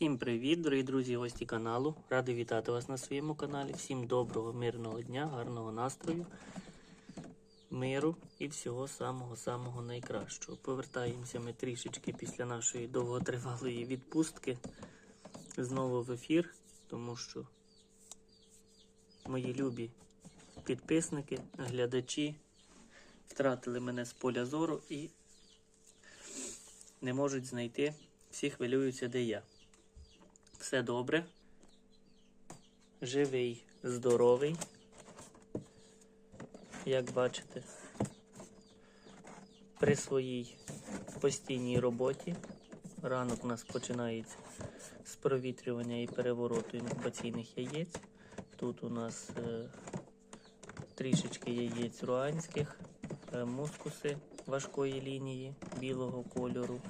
Всім привіт, дорогі друзі, гості каналу. Радий вітати вас на своєму каналі. Всім доброго, мирного дня, гарного настрою, миру і всього самого-самого найкращого. Повертаємося ми трішечки після нашої довготривалої відпустки знову в ефір, тому що мої любі підписники, глядачі втратили мене з поля зору і не можуть знайти. Всі хвилюються, де я. Все добре. Живий, здоровий. Як бачите, при своїй постійній роботі. Ранок у нас починається з провітрювання і перевороту інкубаційних яєць. Тут у нас е, трішечки яєць руанських, е, мускуси важкої лінії білого кольору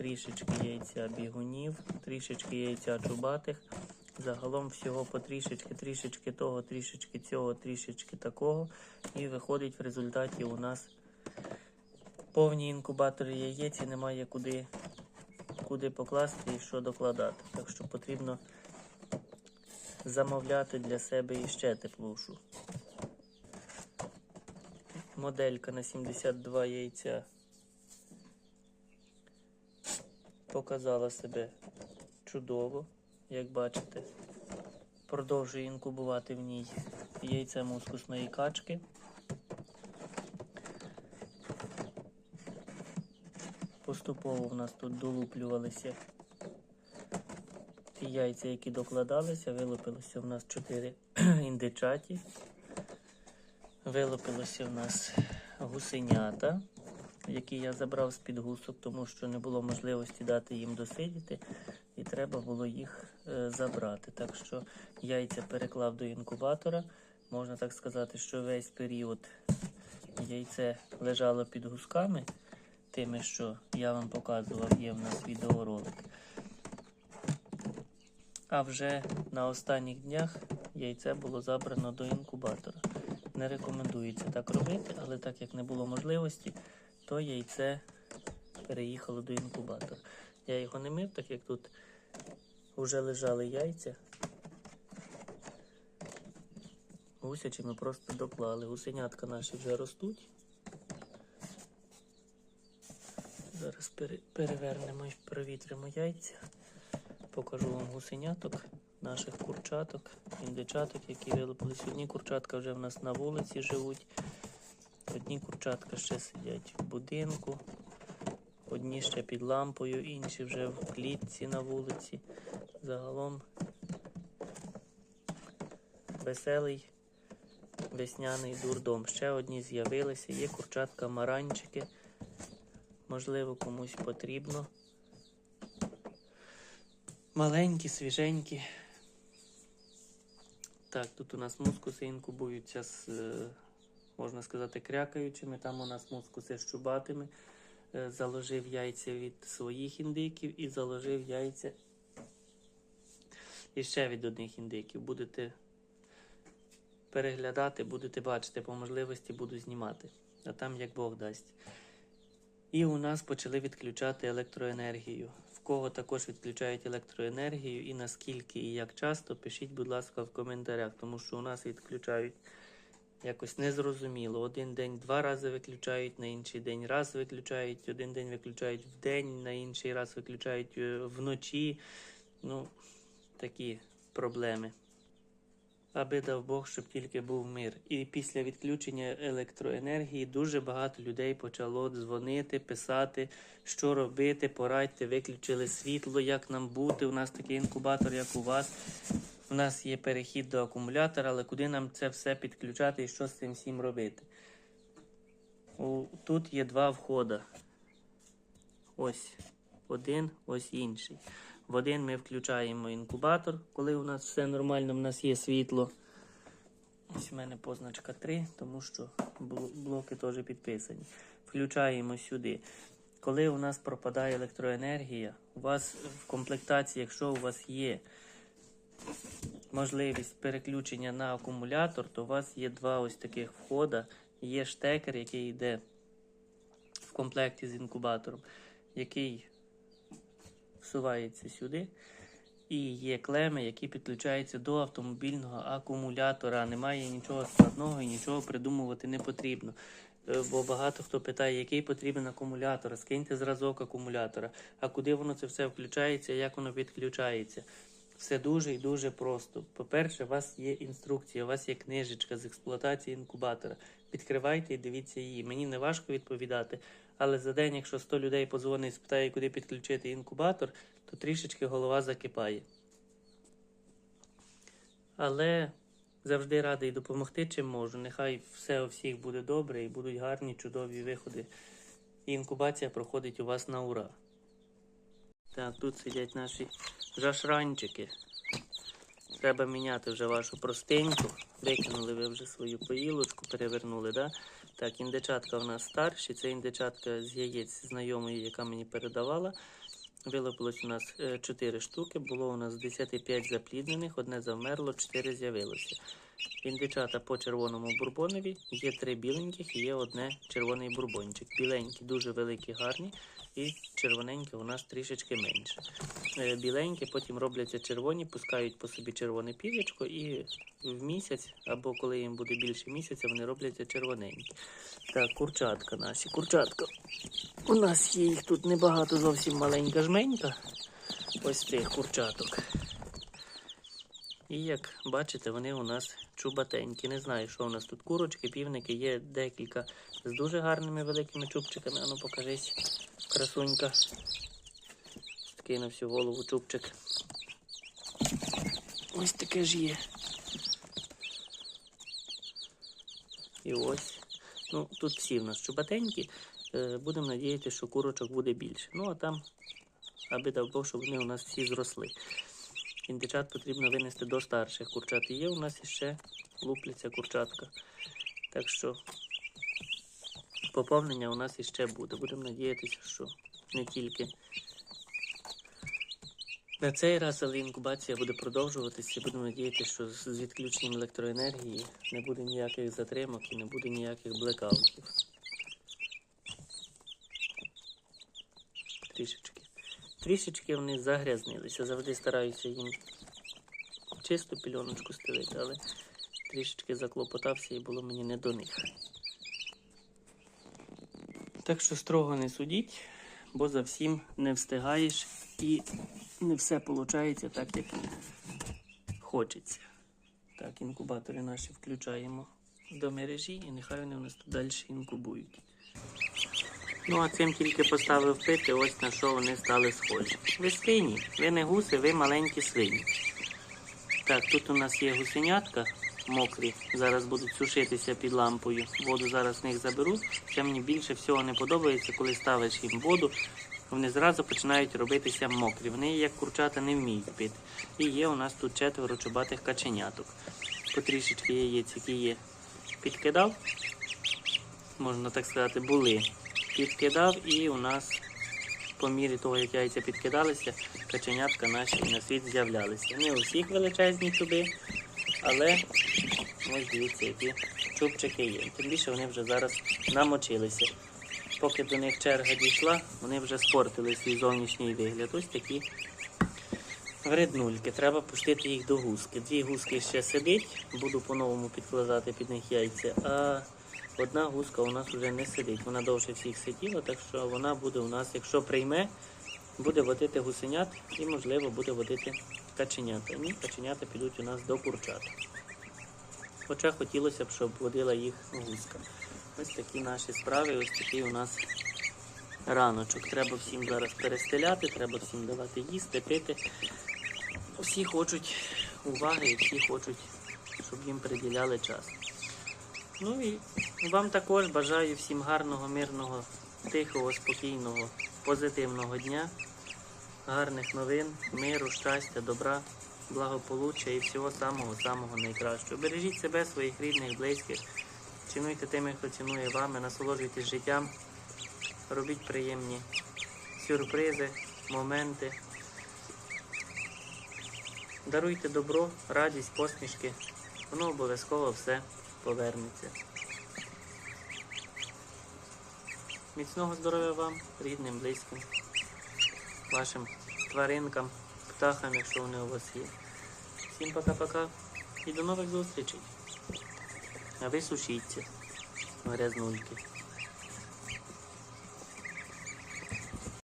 трішечки яйця бігунів, трішечки яйця чубатих. Загалом всього по трішечки, трішечки того, трішечки цього, трішечки такого. І виходить в результаті у нас повні інкубатори яєць і немає куди, куди покласти і що докладати. Так що потрібно замовляти для себе іще теплушу. Моделька на 72 яйця показала себе чудово, як бачите. Продовжує інкубувати в ній яйця мускусної качки. Поступово в нас тут долуплювалися ті яйця, які докладалися, вилупилося в нас 4 індичаті. Вилупилося в нас гусенята які я забрав з-під гусок, тому що не було можливості дати їм досидіти, і треба було їх е, забрати. Так що яйця переклав до інкубатора. Можна так сказати, що весь період яйце лежало під гусками, тими, що я вам показував, є в нас відеоролик. А вже на останніх днях яйце було забрано до інкубатора. Не рекомендується так робити, але так як не було можливості, то яйце переїхало до інкубатора. Я його не мив, так як тут вже лежали яйця. Гусячі ми просто доклали. Гусенятка наші вже ростуть. Зараз пере перевернемо і провітримо яйця. Покажу вам гусеняток, наших курчаток, індичаток, які вилупились. Одні курчатка вже в нас на вулиці живуть. Одні курчатка ще сидять в будинку, одні ще під лампою, інші вже в клітці на вулиці. Загалом веселий весняний дурдом. Ще одні з'явилися, є курчатка маранчики. Можливо, комусь потрібно. Маленькі, свіженькі. Так, тут у нас мускуси інкубуються з можна сказати, крякаючими. Там у нас мускуси з чубатими. Е, заложив яйця від своїх індиків і заложив яйця іще від одних індиків. Будете переглядати, будете бачити, по можливості буду знімати. А там як Бог дасть. І у нас почали відключати електроенергію. В кого також відключають електроенергію і наскільки і як часто, пишіть, будь ласка, в коментарях, тому що у нас відключають Якось незрозуміло. Один день два рази виключають, на інший день раз виключають, один день виключають в день, на інший раз виключають е, вночі. Ну, такі проблеми. Аби дав Бог, щоб тільки був мир. І після відключення електроенергії дуже багато людей почало дзвонити, писати, що робити, порадьте, виключили світло, як нам бути. У нас такий інкубатор, як у вас. У нас є перехід до акумулятора, але куди нам це все підключати і що з цим всім робити? О, тут є два входи. Ось один, ось інший. В один ми включаємо інкубатор, коли у нас все нормально, у нас є світло. Ось у мене позначка 3, тому що блоки теж підписані. Включаємо сюди. Коли у нас пропадає електроенергія, у вас в комплектації, якщо у вас є можливість переключення на акумулятор, то у вас є два ось таких входа. Є штекер, який йде в комплекті з інкубатором, який всувається сюди. І є клеми, які підключаються до автомобільного акумулятора. Немає нічого складного і нічого придумувати не потрібно. Е, Бо багато хто питає, який потрібен акумулятор, скиньте зразок акумулятора, а куди воно це все включається, як воно відключається. Все дуже і дуже просто. По-перше, у вас є інструкція, у вас є книжечка з експлуатації інкубатора. Відкривайте і дивіться її. Мені не важко відповідати, але за день, якщо 100 людей подзвонить і спитає, куди підключити інкубатор, то трішечки голова закипає. Але завжди радий допомогти, чим можу. Нехай все у всіх буде добре і будуть гарні, чудові виходи. І інкубація проходить у вас на ура. Так, тут сидять наші жашранчики. Треба міняти вже вашу простеньку. Викинули ви вже свою поїлочку, перевернули, да? Так, індичатка в нас старші. Це індичатка з яєць знайомої, яка мені передавала. Вилупилось у нас 4 штуки, було у нас 10 5 запліднених, одне завмерло, 4 з'явилося. Індичата по червоному бурбонові, є три біленьких і є одне червоний бурбончик. Біленькі дуже великі, гарні, і червоненькі у нас трішечки менше. Е, Біленькі потім робляться червоні, пускають по собі червоне пір'ячко і в місяць, або коли їм буде більше місяця, вони робляться червоненькі. Так, курчатка наші. Курчатка. У нас є їх тут небагато, зовсім маленька жменька. Ось цих курчаток. І як бачите, вони у нас чубатенькі. Не знаю, що у нас тут курочки, півники, є декілька з дуже гарними великими чубчиками. Ану покажись, красунька. Такий на всю голову чубчик. Ось таке ж є. І ось. Ну, тут всі в нас чубатенькі. Е, Будемо надіятися, що курочок буде більше. Ну, а там, аби дав Бог, щоб вони у нас всі зросли. Індичат потрібно винести до старших курчат. І є у нас іще лупляться курчатка. Так що поповнення у нас іще буде. Будемо надіятися, що не тільки на цей раз, але інкубація буде продовжуватися. Будемо надіятися, що з відключенням електроенергії не буде ніяких затримок і не буде ніяких блекаутів. Трішечки. Трішечки вони загрязнилися. Завжди стараюся їм чисту пільоночку стелити, але трішечки заклопотався і було мені не до них. Так що строго не судіть, бо за всім не встигаєш і не все виходить так, як хочеться. Так, інкубатори наші включаємо до мережі і нехай вони у нас тут далі інкубують. Ну, а цим тільки поставив пити, ось на що вони стали схожі. Ви свині, ви не гуси, ви маленькі свині. Так, тут у нас є гусенятка мокрі, зараз будуть сушитися під лампою. Воду зараз з них заберу. Це мені більше всього не подобається, коли ставиш їм воду, вони зразу починають робитися мокрі. Вони, як курчата, не вміють пити. І є у нас тут четверо чубатих каченяток. Потрішечки яєць, які є. Підкидав, можна так сказати, були. Підкидав і у нас по мірі того, як яйця підкидалися, каченятка наші на світ з'являлися. Не у всіх величезні чуби, але ось дивіться, які чубчики є. Тим більше вони вже зараз намочилися. Поки до них черга дійшла, вони вже спортили свій зовнішній вигляд. Ось такі вреднульки. Треба пустити їх до гуски. Дві гуски ще сидить, буду по-новому підкладати під них яйця. А одна гуска у нас вже не сидить. Вона довше всіх сиділа, так що вона буде у нас, якщо прийме, буде водити гусенят і, можливо, буде водити каченята. Ні, каченята підуть у нас до курчат. Хоча хотілося б, щоб водила їх гуска. Ось такі наші справи, ось такий у нас раночок. Треба всім зараз перестеляти, треба всім давати їсти, пити. Всі хочуть уваги всі хочуть, щоб їм приділяли час. Ну і вам також бажаю всім гарного, мирного, тихого, спокійного, позитивного дня, гарних новин, миру, щастя, добра, благополуччя і всього самого-самого найкращого. Бережіть себе, своїх рідних, близьких. Цінуйте тими, хто цінує вами, насолоджуйтесь життям, робіть приємні сюрпризи, моменти. Даруйте добро, радість, посмішки. Воно обов'язково все повернеться. Міцного здоров'я вам, рідним, близьким, вашим тваринкам, птахам, якщо вони у вас є. Всім пока-пока і до нових зустрічей. А ви сушіться, грязнульки.